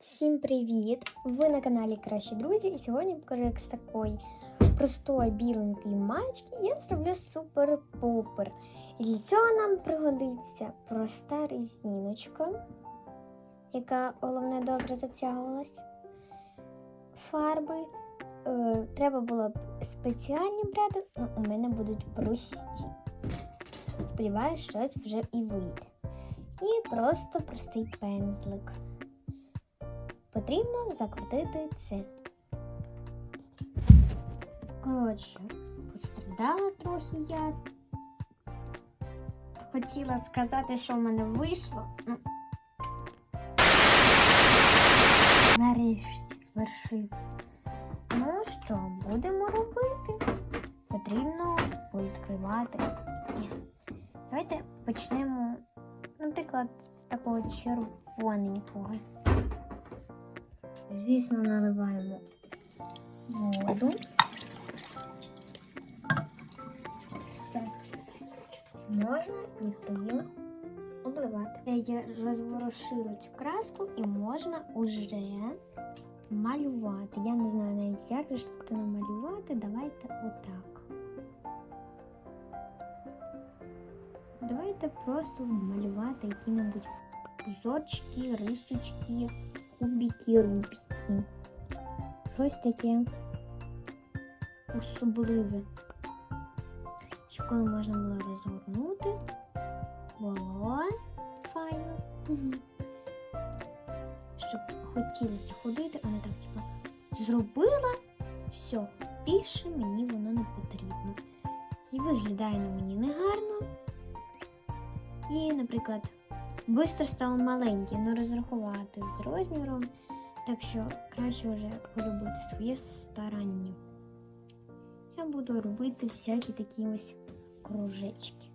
Всім привіт! Ви на каналі Кращі Друзі, і сьогодні покажу, як з такої простої біленької маєчки я зроблю супер-пупер. І для цього нам пригодиться проста резиночка, яка головне добре затягувалась. Фарби. Е, треба було б спеціальні брати, але у мене будуть прості. Сподіваюсь, щось вже і вийде. І просто простий пензлик потрібно закрутити це. Коротше, пострадала трохи я. Хотіла сказати, що в мене вийшло. Нарешті звершився. Ну що, будемо робити? Потрібно відкривати. Давайте почнемо, наприклад, з такого червоненького. Звісно, наливаємо воду. Все. Можна відповідно обливати. Я розворушила цю краску і можна уже малювати. Я не знаю навіть, як же тут намалювати. Давайте отак. Давайте просто малювати які-небудь узорчики, рисочки кубики, рубики. Щось таке особливе. Щоб коли можна було розгорнути. Було файно. Угу. Щоб хотілося ходити, а не так типа зробила, все, більше мені воно не потрібно. І виглядає на мені негарно. І, наприклад, Бистро стало маленьке, не розрахувати з розміром, так що краще вже полюбити своє старання. Я буду робити всякі такі ось кружечки.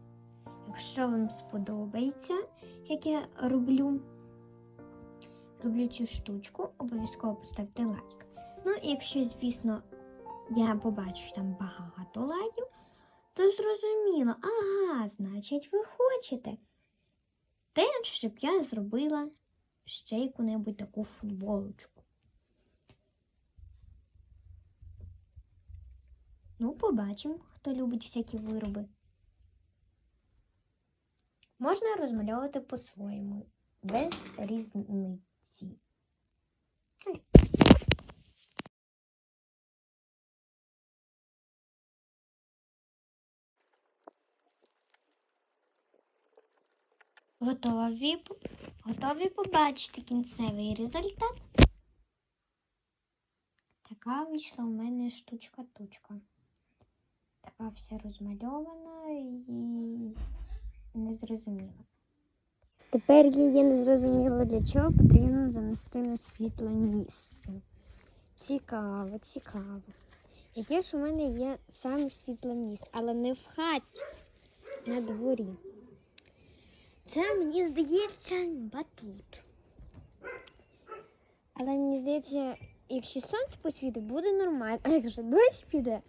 Якщо вам сподобається, як я роблю, роблю цю штучку, обов'язково поставте лайк. Ну, і якщо, звісно, я побачу що там багато лайків, то зрозуміло, ага, значить, ви хочете те, щоб я зробила ще яку-небудь таку футболочку. Ну, побачимо, хто любить всякі вироби. Можна розмальовувати по-своєму, без різниці. Готові, готові побачити кінцевий результат? Така вийшла у мене штучка-тучка. Така вся розмальована і незрозуміла. Тепер її не зрозуміло, для чого потрібно занести на світле місце. Цікаво, цікаво. Яке ж у мене є саме світле місце, але не в хаті, на дворі. Це, мені здається, батут. Але мені здається, якщо сонце посвітить, буде нормально. А якщо дощ піде,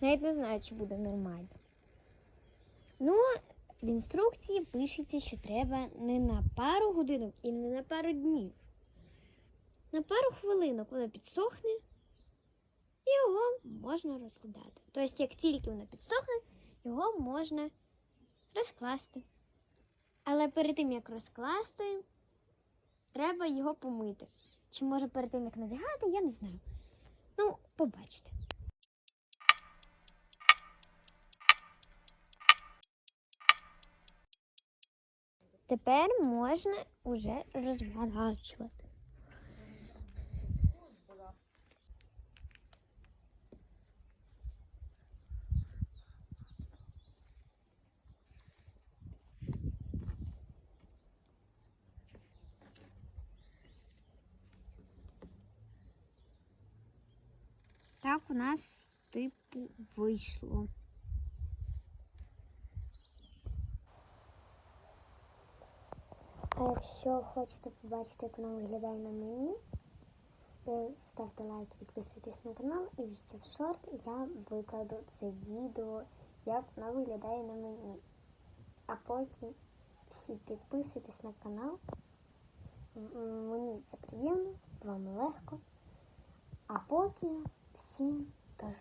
навіть не знаю, чи буде нормально. Ну, в інструкції пишеться, що треба не на пару годинок і не на пару днів. На пару хвилинок воно підсохне, і його можна розкладати. Тобто, як тільки воно підсохне, його можна розкласти. Але перед тим, як розкласти, треба його помити. Чи може перед тим, як надягати, я не знаю. Ну, побачите. Тепер можна вже розворачувати. Так у нас типу вийшло. А якщо хочете побачити, як воно виглядає на мені, ставте лайк, підписуйтесь на канал і в шорт я викладу це відео, як воно виглядає на мені. А потім всі підписуйтесь на канал. Мені це приємно. з вами легко. А потім 嗯，但是